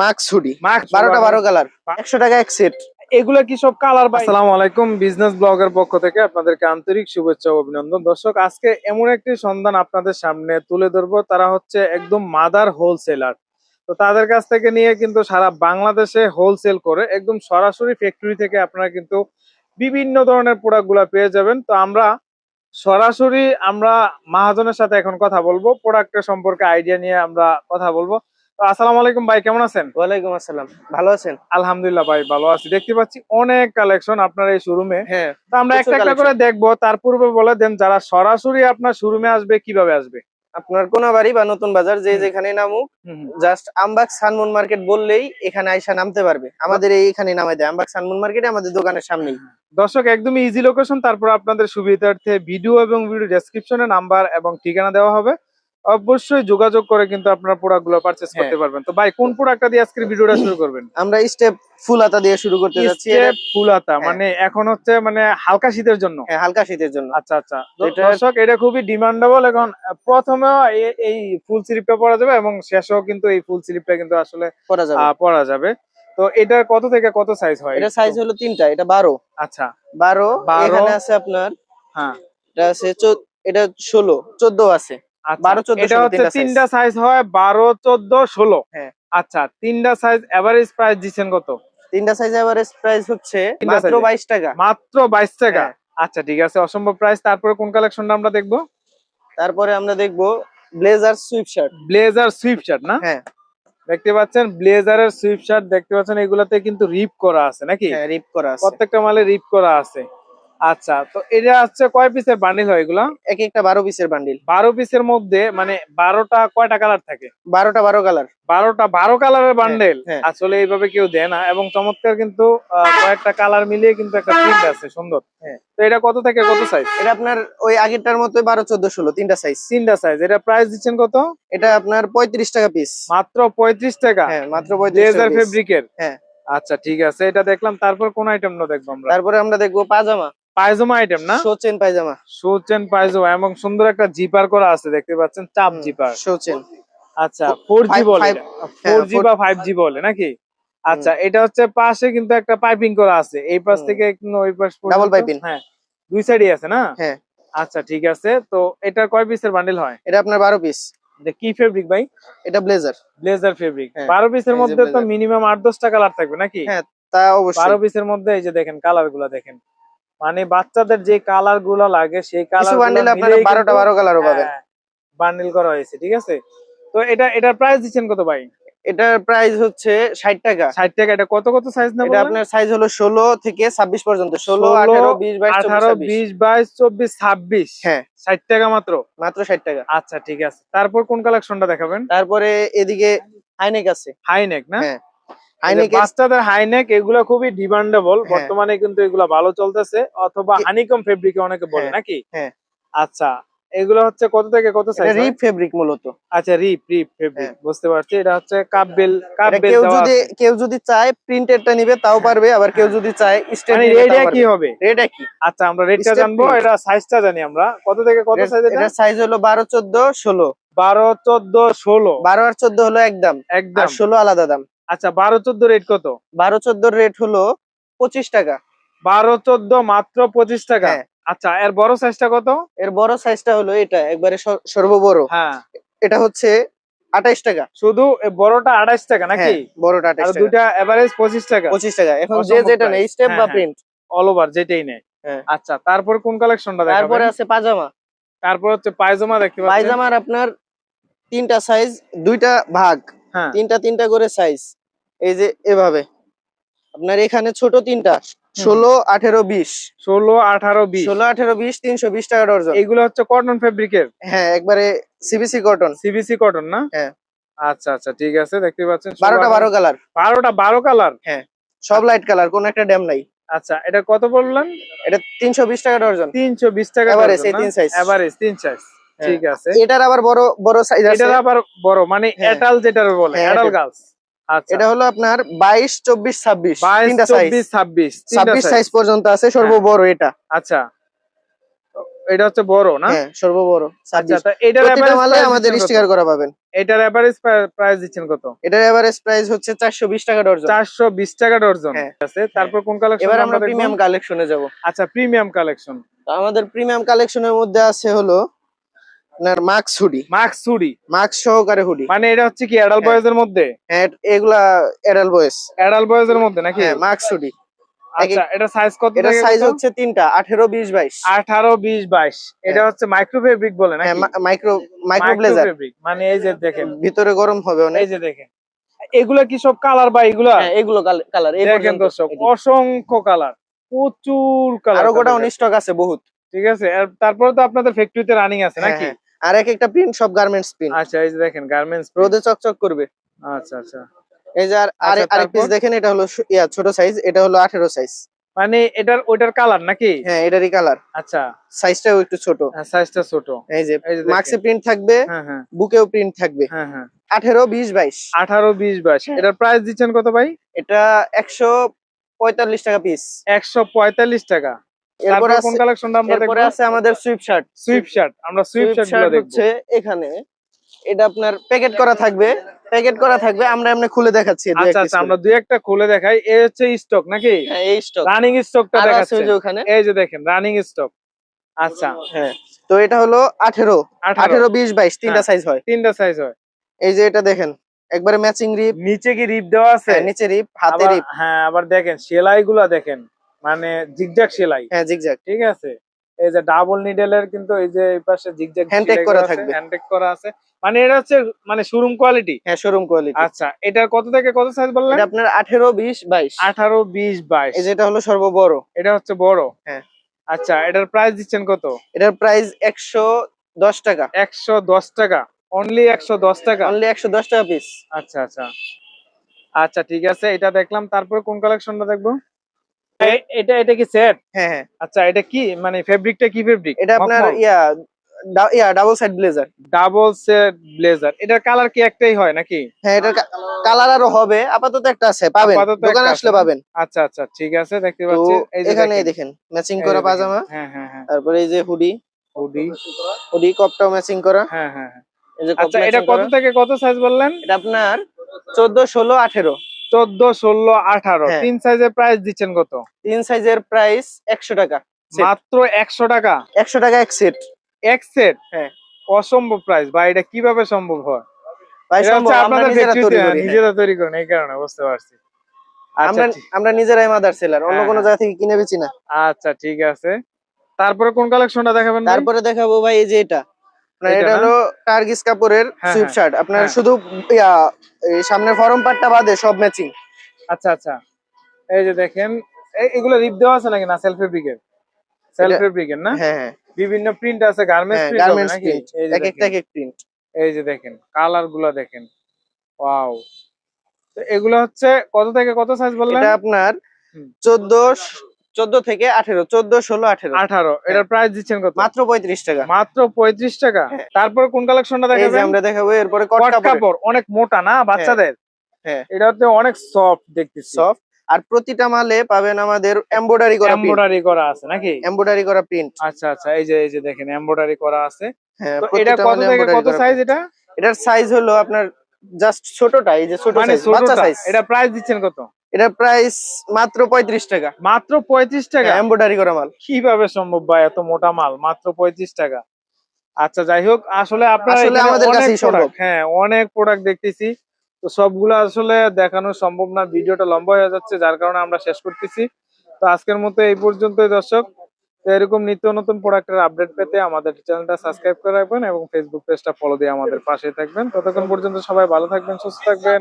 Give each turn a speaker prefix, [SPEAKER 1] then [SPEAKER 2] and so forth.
[SPEAKER 1] মাক্স হুডি বারোটা বারো কালার একশো টাকা এক সেট
[SPEAKER 2] এগুলা কি সব কালার ভাই? আসসালামু আলাইকুম বিজনেস ব্লগের পক্ষ থেকে আপনাদেরকে আন্তরিক শুভেচ্ছা ও অভিনন্দন। দর্শক আজকে এমন একটি সন্ধান আপনাদের সামনে তুলে ধরবো। তারা হচ্ছে একদম মাদার হোলসেলার তো তাদের কাছ থেকে নিয়ে কিন্তু সারা বাংলাদেশে হোলসেল করে একদম সরাসরি ফ্যাক্টরি থেকে আপনারা কিন্তু বিভিন্ন ধরনের প্রোডাক্টগুলা পেয়ে যাবেন। তো আমরা সরাসরি আমরা মাহাজনের সাথে এখন কথা বলব। প্রোডাক্টের সম্পর্কে আইডিয়া নিয়ে আমরা কথা বলব। আসসালামু আলাইকুম ভাই কেমন আছেন?
[SPEAKER 1] ওয়ালাইকুম আসসালাম। ভালো আছেন?
[SPEAKER 2] আলহামদুলিল্লাহ ভাই ভালো আছি। দেখতে পাচ্ছি অনেক কালেকশন আপনার এই শোরুমে
[SPEAKER 1] হ্যাঁ
[SPEAKER 2] তো আমরা একটা একটা করে দেখব তার পূর্বে বলে দেন যারা সরাসরি আপনার শোরুমে আসবে কীভাবে আসবে?
[SPEAKER 1] আপনার কোনাবাড়ি বা নতুন বাজার যে যেখানে নামুক জাস্ট আমবাগ সানমুন মার্কেট বললেই এখানে আইসা নামতে পারবে। আমাদের এই এখানে নামাই দেয়। আমবাগ সানমুন মার্কেটে আমাদের দোকানের সামনেই।
[SPEAKER 2] দর্শক একদমই ইজি লোকেশন তারপর আপনাদের সুবিধার্থে ভিডিও এবং ভিডিও ডেসক্রিপশনে নাম্বার এবং ঠিকানা দেওয়া হবে। অবশ্যই যোগাযোগ করে কিন্তু আপনারা প্রোডাক্টগুলো পারচেস করতে
[SPEAKER 1] হ্যাঁ।
[SPEAKER 2] পারবেন। তো ভাই কোন প্রোডাক্টটা দিয়ে আজকের ভিডিওটা শুরু করবেন?
[SPEAKER 1] আমরা স্টেপ ফুল হাতা দিয়ে শুরু করতে যাচ্ছি। এটা-
[SPEAKER 2] ফুলাতা
[SPEAKER 1] হ্যাঁ।
[SPEAKER 2] মানে এখন হচ্ছে মানে হালকা শীতের জন্য।
[SPEAKER 1] হ্যাঁ হালকা শীতের জন্য।
[SPEAKER 2] আচ্ছা আচ্ছা। দর্শক এটা খুবই ডিমান্ডেবল এখন প্রথমে এই ফুল স্লিপটা পরা যাবে এবং শেষেও কিন্তু এই ফুল স্লিপটা কিন্তু আসলে
[SPEAKER 1] করা যাবে।
[SPEAKER 2] পরা যাবে। তো এটা কত থেকে কত সাইজ হয়
[SPEAKER 1] এটা সাইজ হলো তিনটা এটা বারো।
[SPEAKER 2] আচ্ছা।
[SPEAKER 1] বারো
[SPEAKER 2] 12
[SPEAKER 1] এখানে আছে আপনার
[SPEAKER 2] হ্যাঁ।
[SPEAKER 1] এটা আছে এটা ষোলো চোদ্দ আছে।
[SPEAKER 2] আচ্ছা
[SPEAKER 1] 12, 14,
[SPEAKER 2] এটা হচ্ছে
[SPEAKER 1] তিনটা
[SPEAKER 2] সাইজ হয় বারো চোদ্দ ষোলো।
[SPEAKER 1] হ্যাঁ।
[SPEAKER 2] আচ্ছা তিনটা সাইজ এভারেজ প্রাইস দিচ্ছেন কত?
[SPEAKER 1] তিনটা সাইজ এভারেজ প্রাইস হচ্ছে মাত্র বাইশ টাকা।
[SPEAKER 2] মাত্র বাইশ টাকা।
[SPEAKER 1] হ্যাঁ।
[SPEAKER 2] আচ্ছা ঠিক আছে অসম্ভব প্রাইস তারপরে কোন কালেকশনটা আমরা দেখব?
[SPEAKER 1] তারপরে আমরা দেখব blazer sweatshirt
[SPEAKER 2] blazer sweatshirt না?
[SPEAKER 1] হ্যাঁ।
[SPEAKER 2] দেখতে পাচ্ছেন ব্লেজারের সুইফট শার্ট দেখতে পাচ্ছেন এগুলাতে কিন্তু রিপ করা আছে নাকি?
[SPEAKER 1] হ্যাঁ রিপ করা আছে।
[SPEAKER 2] প্রত্যেকটা মালে রিপ করা আছে। আচ্ছা তো এটা হচ্ছে কয় পিসের বান্ডিল হয় এগুলা?
[SPEAKER 1] এক একটা বারো পিসের বান্ডিল
[SPEAKER 2] বারো পিসের মধ্যে মানে বারোটা কয়টা কালার থাকে?
[SPEAKER 1] বারোটা বারো কালার
[SPEAKER 2] বারোটা বারো কালারের বান্ডেল
[SPEAKER 1] হ্যাঁ।
[SPEAKER 2] আসলে এইভাবে কেউ দেয় না এবং চমৎকার কিন্তু কয়েকটা কালার মিলিয়ে কিন্তু একটা প্রিন্ট আছে সুন্দর।
[SPEAKER 1] হ্যাঁ।
[SPEAKER 2] তো এটা কত থেকে কত সাইজ
[SPEAKER 1] এটা আপনার ওই আগেরটার মতো বারো চোদ্দ ষোলো তিনটা সাইজ
[SPEAKER 2] তিনটা সাইজ এটা প্রাইস দিচ্ছেন কত?
[SPEAKER 1] এটা আপনার পঁয়ত্রিশ টাকা পিস
[SPEAKER 2] মাত্র পঁয়ত্রিশ টাকা?
[SPEAKER 1] হ্যাঁ মাত্র পঁয়ত্রিশ
[SPEAKER 2] ফেব্রিকের
[SPEAKER 1] হ্যাঁ।
[SPEAKER 2] আচ্ছা ঠিক আছে। এটা দেখলাম তারপর কোন আইটেম না দেখব আমরা?
[SPEAKER 1] তারপরে আমরা দেখব পাজামা।
[SPEAKER 2] পায়জামা আইটেম না?
[SPEAKER 1] শোচেন পায়জামা।
[SPEAKER 2] এবং সুন্দর একটা জিপার করা আছে দেখতে পাচ্ছেন? চাপ জিপার
[SPEAKER 1] শোচেন।
[SPEAKER 2] আচ্ছা জি বলে। বা নাকি? আচ্ছা এটা হচ্ছে পাশে কিন্তু একটা পাইপিং করা আছে। এই পাশ থেকে ওই পাশ হ্যাঁ দুই সাইডই আছে না?
[SPEAKER 1] হ্যাঁ।
[SPEAKER 2] আচ্ছা ঠিক আছে। তো এটা কয় পিসের বান্ডেল হয়?
[SPEAKER 1] এটা আপনার বারো পিস
[SPEAKER 2] এটা কি ফেব্রিক ভাই?
[SPEAKER 1] এটা ব্লেজার
[SPEAKER 2] ব্লেজার ফেব্রিক
[SPEAKER 1] হ্যাঁ,
[SPEAKER 2] বারো পিসের মধ্যে তো। মিনিমাম আট দশটা কালার থাকবে নাকি?
[SPEAKER 1] হ্যাঁ, তা অবশ্যই।
[SPEAKER 2] বারো পিসের মধ্যে এই যে দেখেন কালারগুলা দেখেন। মানে বাচ্চাদের যে কালারগুলা লাগে সেই কালার
[SPEAKER 1] বান্ডিল আপনারা বারোটা বারো কালারও পাবেন।
[SPEAKER 2] বান্ডিল করা হয়েছে ঠিক আছে? তো এটা এটার প্রাইস দিচ্ছেন কত ভাই?
[SPEAKER 1] এটার প্রাইস হচ্ছে ষাট টাকা।
[SPEAKER 2] ষাট টাকা এটা কত কত সাইজ না
[SPEAKER 1] এটা আপনার সাইজ হলো ষোলো থেকে ছাব্বিশ পর্যন্ত। ষোলো
[SPEAKER 2] 16,
[SPEAKER 1] আঠারো বিশ বাইশ চব্বিশ,
[SPEAKER 2] আঠারো
[SPEAKER 1] ছাব্বিশ।
[SPEAKER 2] বিশ বাইশ চব্বিশ ছাব্বিশ?
[SPEAKER 1] হ্যাঁ।
[SPEAKER 2] ষাট টাকা মাত্র?
[SPEAKER 1] মাত্র ষাট টাকা।
[SPEAKER 2] আচ্ছা ঠিক আছে। তারপর কোন কালেকশনটা দেখাবেন?
[SPEAKER 1] তারপরে এদিকে হাইনেক আছে।
[SPEAKER 2] হাইনেক না?
[SPEAKER 1] হ্যাঁ।
[SPEAKER 2] বাচ্চাদের হাইনেক এগুলো খুবই ডিমান্ডেবল
[SPEAKER 1] হ্যাঁ।
[SPEAKER 2] বর্তমানে কিন্তু এগুলো ভালো চলতেছে অথবা
[SPEAKER 1] এ-
[SPEAKER 2] হানিকম ফেব্রিকে অনেকে বলে
[SPEAKER 1] হ্যাঁ,
[SPEAKER 2] নাকি?
[SPEAKER 1] হ্যাঁ।
[SPEAKER 2] আচ্ছা এগুলো হচ্ছে কত থেকে কত সাইজ
[SPEAKER 1] রিপ ফেব্রিক মূলত।
[SPEAKER 2] আচ্ছা রিপ রিপ ফেব্রিক। বুঝতে পারছি এটা হচ্ছে কাপ বেল কাপ বেল
[SPEAKER 1] কেউ যদি কেউ যদি চায় প্রিন্টেডটা নিবে তাও পারবে আবার কেউ যদি চায় স্টেট
[SPEAKER 2] মানে কি হবে?
[SPEAKER 1] কি
[SPEAKER 2] আচ্ছা আমরা রেটটা জানব এটা সাইজটা জানি আমরা। কত থেকে কত সাইজ এটা?
[SPEAKER 1] এটা সাইজ হলো বারো চোদ্দ ষোলো।
[SPEAKER 2] বারো চোদ্দ ষোলো।
[SPEAKER 1] বারো আর চোদ্দ হলো একদম
[SPEAKER 2] একদম
[SPEAKER 1] ষোলো আলাদা দাম।
[SPEAKER 2] আচ্ছা বারো চোদ্দ রেট কত?
[SPEAKER 1] বারো চোদ্দোর রেট হলো পঁচিশ টাকা।
[SPEAKER 2] বারো চোদ্দ মাত্র পঁচিশ টাকা?
[SPEAKER 1] হ্যাঁ।
[SPEAKER 2] আচ্ছা এর বড় সাইজটা কত?
[SPEAKER 1] এর বড় সাইজটা হলো এটা একবারে সর্ববড়।
[SPEAKER 2] হ্যাঁ।
[SPEAKER 1] এটা হচ্ছে আঠাইশ টাকা।
[SPEAKER 2] শুধু বড়টা আঠাইশ টাকা নাকি?
[SPEAKER 1] হ্যাঁ, বড়টা আঠাইশ
[SPEAKER 2] দুইটা এভারেজ পঁচিশ টাকা?
[SPEAKER 1] পঁচিশ টাকা। এখন যে যেটা নেই স্টেপ বা। প্রিন্ট
[SPEAKER 2] অল ওভার যেটাই নেই।
[SPEAKER 1] হ্যাঁ।
[SPEAKER 2] আচ্ছা তারপর কোন কালেকশনটা
[SPEAKER 1] তারপরে
[SPEAKER 2] দেখাবেন?
[SPEAKER 1] আছে পাজামা
[SPEAKER 2] তারপর হচ্ছে পায়জামা দেখতে পাচ্ছেন।
[SPEAKER 1] পায়জামার আপনার তিনটা সাইজ দুইটা ভাগ। তিনটা তিনটা করে সাইজ এই যে এভাবে। আপনার এখানে ছোট তিনটা ষোলো আঠেরো বিশ।
[SPEAKER 2] ষোলো আঠারো বিশ।
[SPEAKER 1] ষোলো আঠেরো বিশ তিনশো বিশ টাকা ডর্জন।
[SPEAKER 2] এগুলো হচ্ছে কটন ফেব্রিকের
[SPEAKER 1] হ্যাঁ একবারে সিবিসি কটন
[SPEAKER 2] সিবিসি কটন না?
[SPEAKER 1] হ্যাঁ।
[SPEAKER 2] আচ্ছা আচ্ছা ঠিক আছে দেখতে পাচ্ছেন।
[SPEAKER 1] বারোটা বারো কালার
[SPEAKER 2] বারোটা বারো কালার হ্যাঁ
[SPEAKER 1] সব লাইট কালার কোন একটা ড্যাম নাই।
[SPEAKER 2] আচ্ছা এটা কত বললেন?
[SPEAKER 1] এটা তিনশো বিশ টাকা ডর্জন।
[SPEAKER 2] তিনশো বিশ টাকা
[SPEAKER 1] এই তিন size।
[SPEAKER 2] এভারেজ তিন সাইজ
[SPEAKER 1] হ্যাঁ।
[SPEAKER 2] ঠিক আছে।
[SPEAKER 1] এটার আবার বড় বড় সাইজ
[SPEAKER 2] এটার আবার বড় মানে
[SPEAKER 1] হ্যাঁ।
[SPEAKER 2] এটাল যেটা বলে
[SPEAKER 1] হ্যাঁ,
[SPEAKER 2] এডাল
[SPEAKER 1] adult।
[SPEAKER 2] গার্লস
[SPEAKER 1] এটা হলো আপনার বাইশ চব্বিশ ছাব্বিশ
[SPEAKER 2] চব্বিশ ছাব্বিশ
[SPEAKER 1] ছাব্বিশ সাইজ পর্যন্ত আছে সর্ববড় এটা।
[SPEAKER 2] আচ্ছা। এটা হচ্ছে বড় না?
[SPEAKER 1] হ্যাঁ সর্ববড়
[SPEAKER 2] আচ্ছা এটার
[SPEAKER 1] আমাদের স্টিকার করা পাবেন।
[SPEAKER 2] এটার এভারেজ প্রাইস দিচ্ছেন কত?
[SPEAKER 1] এটার এভারেজ প্রাইস হচ্ছে চারশো বিশ টাকা
[SPEAKER 2] টাকা
[SPEAKER 1] হ্যাঁ।
[SPEAKER 2] আছে তারপর কোন কালেকশন
[SPEAKER 1] এবার আমরা প্রিমিয়াম কালেকশনে যাব।
[SPEAKER 2] আচ্ছা প্রিমিয়াম কালেকশন
[SPEAKER 1] আমাদের প্রিমিয়াম কালেকশনের মধ্যে আছে হলো আপনার মাক্স হুডি
[SPEAKER 2] মাক্স হুডি
[SPEAKER 1] মাক্স সহকারে হুডি
[SPEAKER 2] মানে এটা হচ্ছে কি অ্যাডাল্ট
[SPEAKER 1] হ্যাঁ।
[SPEAKER 2] বয়েজ এর মধ্যে?
[SPEAKER 1] হ্যাঁ এগুলা এডাল বয়েস
[SPEAKER 2] অ্যাডাল্ট বয়েজ এর মধ্যে নাকি?
[SPEAKER 1] হ্যাঁ মাক্স হুডি
[SPEAKER 2] আচ্ছা এটা সাইজ কত
[SPEAKER 1] এটা সাইজ হচ্ছে তিনটা আঠেরো বিশ বাইশ।
[SPEAKER 2] আঠারো বিশ বাইশ। এটা হচ্ছে মাইক্রো ফেব্রিক বলে
[SPEAKER 1] হ্যাঁ
[SPEAKER 2] নাকি
[SPEAKER 1] মাইক্রো মাইক্রো ব্লেজার
[SPEAKER 2] মানে এই যে দেখেন।
[SPEAKER 1] ভিতরে গরম হবে অনেক।
[SPEAKER 2] এই যে দেখেন। এগুলা কি সব কালার বা এগুলা?
[SPEAKER 1] হ্যাঁ এগুলো কালার
[SPEAKER 2] দেখেন দর্শক অসংখ্য কালার প্রচুর কালার
[SPEAKER 1] আরও গোটা স্টক আছে বহুত।
[SPEAKER 2] ঠিক আছে তারপরে তো আপনাদের ফ্যাক্টরিতে রানিং আছে
[SPEAKER 1] হ্যাঁ,
[SPEAKER 2] নাকি?
[SPEAKER 1] হ্যাঁ। আর এক একটা প্রিন্ট সব গার্মেন্টস প্রিন্ট
[SPEAKER 2] আচ্ছা এই যে দেখেন গার্মেন্টস
[SPEAKER 1] রোদে চকচক করবে।
[SPEAKER 2] আচ্ছা আচ্ছা।
[SPEAKER 1] এই যে আর
[SPEAKER 2] আচ্ছা,
[SPEAKER 1] আরেক পিস দেখেন এটা হলো ইয়া ছোট সাইজ এটা হলো আঠেরো সাইজ
[SPEAKER 2] মানে এটার ওইটার কালার নাকি?
[SPEAKER 1] হ্যাঁ এটারই কালার
[SPEAKER 2] আচ্ছা।
[SPEAKER 1] সাইজটাও একটু ছোট।
[SPEAKER 2] হ্যাঁ সাইজটা ছোট।
[SPEAKER 1] এই যে মাক্সে প্রিন্ট থাকবে
[SPEAKER 2] হ্যাঁ হ্যাঁ।
[SPEAKER 1] বুকেও প্রিন্ট থাকবে।
[SPEAKER 2] হ্যাঁ হ্যাঁ।
[SPEAKER 1] আঠেরো বিশ বাইশ।
[SPEAKER 2] আঠারো বিশ বাইশ।
[SPEAKER 1] হ্যাঁ।
[SPEAKER 2] এটার প্রাইস দিচ্ছেন কত ভাই?
[SPEAKER 1] এটা একশো পঁয়তাল্লিশ টাকা পিস
[SPEAKER 2] একশো পঁয়তাল্লিশ টাকা।
[SPEAKER 1] এরপরে
[SPEAKER 2] কোন কালেকশনটা আমরা
[SPEAKER 1] এরপরে আছে আমাদের সুইপ শার্ট
[SPEAKER 2] সুইপ শার্ট আমরা সুইপ
[SPEAKER 1] হচ্ছে এখানে। এটা আপনার প্যাকেট করা থাকবে। প্যাকেট করা থাকবে আমরা এমনি খুলে দেখাচ্ছি
[SPEAKER 2] আচ্ছা আচ্ছা আমরা দুই একটা খুলে দেখাই। এই হচ্ছে স্টক নাকি?
[SPEAKER 1] হ্যাঁ এই স্টক
[SPEAKER 2] রানিং স্টকটা দেখাচ্ছে।
[SPEAKER 1] ওখানে।
[SPEAKER 2] এই যে দেখেন রানিং স্টক আচ্ছা।
[SPEAKER 1] হ্যাঁ তো এটা হলো আঠেরো।
[SPEAKER 2] আঠারো।
[SPEAKER 1] আঠেরো বিশ বাইশ তিনটা
[SPEAKER 2] হ্যাঁ।
[SPEAKER 1] সাইজ হয়।
[SPEAKER 2] তিনটা সাইজ হয়।
[SPEAKER 1] এই যে এটা দেখেন একবারে ম্যাচিং রিপ
[SPEAKER 2] নিচে কি রিপ দেওয়া আছে?
[SPEAKER 1] নিচে রিপ হাতে রিপ
[SPEAKER 2] হ্যাঁ আবার দেখেন সেলাই গুলা দেখেন। মানে জিগজাগ সেলাই।
[SPEAKER 1] হ্যাঁ জিগজ্যাগ।
[SPEAKER 2] ঠিক আছে? এই যে ডাবল নিডেলের কিন্তু এই যে এই পাশে জিগজ্যাগ
[SPEAKER 1] Handtag করা থাকবে।
[SPEAKER 2] হ্যান্ডটেক করা আছে। মানে এটা হচ্ছে মানে শোরুম কোয়ালিটি
[SPEAKER 1] হ্যাঁ শোরুম কোয়ালিটি
[SPEAKER 2] আচ্ছা এটা কত থেকে কত সাইজ বললেন?
[SPEAKER 1] এটা আপনার আঠেরো বিশ বাইশ।
[SPEAKER 2] আঠারো বিশ বাইশ।
[SPEAKER 1] এই যে যেটা হলো সর্ববড়।
[SPEAKER 2] এটা হচ্ছে বড়?
[SPEAKER 1] হ্যাঁ।
[SPEAKER 2] আচ্ছা এটার প্রাইস দিচ্ছেন কত?
[SPEAKER 1] এটার প্রাইস একশো দশ টাকা।
[SPEAKER 2] একশো দশ টাকা। অনলি একশো দশ টাকা?
[SPEAKER 1] অনলি একশো দশ টাকা পিস
[SPEAKER 2] আচ্ছা আচ্ছা। আচ্ছা ঠিক আছে এটা দেখলাম। তারপরে কোন কালেকশনটা দেখব? এটা এটা কি সেট
[SPEAKER 1] হ্যাঁ হ্যাঁ।
[SPEAKER 2] আচ্ছা এটা কি মানে ফেব্রিকটা কি ফেব্রিক
[SPEAKER 1] এটা আপনার yeah yeah double side blazer
[SPEAKER 2] double set blazer এটার কালার কি একটাই হয় নাকি?
[SPEAKER 1] হ্যাঁ এটার কালার আরও হবে। আপাতত একটা আছে পাবেন। দোকানে আসলে পাবেন।
[SPEAKER 2] আচ্ছা আচ্ছা ঠিক আছে দেখতে পাচ্ছি।
[SPEAKER 1] এখানে
[SPEAKER 2] দেখেন,
[SPEAKER 1] ম্যাচিং করা পাজামা।
[SPEAKER 2] হ্যাঁ হ্যাঁ হ্যাঁ।
[SPEAKER 1] তারপরে এই যে হুডি
[SPEAKER 2] হুডি
[SPEAKER 1] হুডি কপটাও ম্যাচিং করা।
[SPEAKER 2] হ্যাঁ হ্যাঁ হ্যাঁ। আচ্ছা এটা কত থেকে কত সাইজ বললেন?
[SPEAKER 1] এটা আপনার চোদ্দ ষোলো আঠেরো।
[SPEAKER 2] চোদ্দ ষোলো আঠারো।
[SPEAKER 1] হ্যাঁ।
[SPEAKER 2] তিন সাইজের প্রাইস দিচ্ছেন কত?
[SPEAKER 1] তিন সাইজের প্রাইস একশো টাকা
[SPEAKER 2] মাত্র একশো টাকা?
[SPEAKER 1] একশো টাকা এক সেট
[SPEAKER 2] এক সেট
[SPEAKER 1] হ্যাঁ।
[SPEAKER 2] অসম্ভব প্রাইস বা এটা কীভাবে সম্ভব হয়?
[SPEAKER 1] নিজেরা তৈরি হ্যাঁ।
[SPEAKER 2] নিজেরা তৈরি করেন এই কারণে বুঝতে পারছি। আচ্ছা
[SPEAKER 1] আমরা আমরা নিজেরাই মাদার সেলার অন্য কোনো
[SPEAKER 2] হ্যাঁ।
[SPEAKER 1] জায়গা থেকে কিনে বেচি না।
[SPEAKER 2] আচ্ছা ঠিক আছে। তারপরে কোন কালেকশনটা দেখাবেন
[SPEAKER 1] তারপরে দেখাবো ভাই এই যে এটা। আপনার
[SPEAKER 2] এটা
[SPEAKER 1] হলো টার্গিস কাপড়ের
[SPEAKER 2] হ্যাঁ,
[SPEAKER 1] সুইপ
[SPEAKER 2] হ্যাঁ।
[SPEAKER 1] শার্ট। আপনার
[SPEAKER 2] হ্যাঁ।
[SPEAKER 1] শুধু সামনের ফরম পার্টটা বাদে সব ম্যাচিং
[SPEAKER 2] আচ্ছা আচ্ছা। এই যে দেখেন এই- এগুলো রিপ দেওয়া আছে নাকি না? সেলফ ফেব্রিকের সেলফ ফেব্রিকের না?
[SPEAKER 1] হ্যাঁ
[SPEAKER 2] বিভিন্ন প্রিন্ট আছে গার্মেন্টস প্রিন্ট
[SPEAKER 1] গার্মেন্টস প্রিন্ট
[SPEAKER 2] এই যে
[SPEAKER 1] এক একটা
[SPEAKER 2] দেখেন,
[SPEAKER 1] এক এক প্রিন্ট
[SPEAKER 2] এই যে দেখেন কালারগুলা দেখেন। ওয়াও তো এগুলো হচ্ছে কত থেকে কত সাইজ বললেন?
[SPEAKER 1] এটা আপনার
[SPEAKER 2] হুম।
[SPEAKER 1] চোদ্দ থেকে আঠেরো চোদ্দ ষোলো আঠেরো।
[SPEAKER 2] আঠারো এটার প্রাইস দিচ্ছেন কত?
[SPEAKER 1] মাত্র পঁয়ত্রিশ টাকা।
[SPEAKER 2] মাত্র পঁয়ত্রিশ টাকা?
[SPEAKER 1] হ্যাঁ।
[SPEAKER 2] তারপর কোন কালেকশনটা দেখাবেন?
[SPEAKER 1] আমরা দেখাবো এরপরে কাপড়
[SPEAKER 2] অনেক মোটা না বাচ্চাদের?
[SPEAKER 1] হ্যাঁ।
[SPEAKER 2] এটা হচ্ছে অনেক সফট দেখতে
[SPEAKER 1] সফট আর প্রতিটা মালে পাবেন আমাদের এমব্রয়ডারি করা
[SPEAKER 2] এমব্রয়ডারি করা আছে নাকি?
[SPEAKER 1] এমব্রয়ডারি করা প্রিন্ট
[SPEAKER 2] আচ্ছা আচ্ছা এই যে এই যে দেখেন এমব্রয়ডারি করা আছে।
[SPEAKER 1] হ্যাঁ
[SPEAKER 2] এটা কত থেকে কত সাইজ এটা?
[SPEAKER 1] এটার সাইজ হলো আপনার জাস্ট ছোটটা এই যে ছোট
[SPEAKER 2] মানে
[SPEAKER 1] সাইজ বাচ্চা সাইজ
[SPEAKER 2] এটা প্রাইস দিচ্ছেন কত?
[SPEAKER 1] এটার প্রাইস মাত্র পঁয়ত্রিশ টাকা।
[SPEAKER 2] মাত্র পঁয়ত্রিশ টাকা?
[SPEAKER 1] এমব্রয়ডারি করা মাল।
[SPEAKER 2] কীভাবে সম্ভব ভাই এত মোটা মাল? মাত্র পঁয়ত্রিশ টাকা। আচ্ছা যাই হোক আসলে আপনার
[SPEAKER 1] আমাদের কাছেই
[SPEAKER 2] হ্যাঁ অনেক প্রোডাক্ট দেখতেছি। তো সবগুলো আসলে দেখানো সম্ভব না। ভিডিওটা লম্বা হয়ে যাচ্ছে যার কারণে আমরা শেষ করতেছি। তো আজকের মতো এই পর্যন্তই দর্শক। তো এরকম নিত্য নতুন প্রোডাক্টের আপডেট পেতে আমাদের চ্যানেলটা সাবস্ক্রাইব করে রাখবেন এবং ফেসবুক পেজটা ফলো দিয়ে আমাদের পাশে থাকবেন। ততক্ষণ পর্যন্ত সবাই ভালো থাকবেন সুস্থ থাকবেন।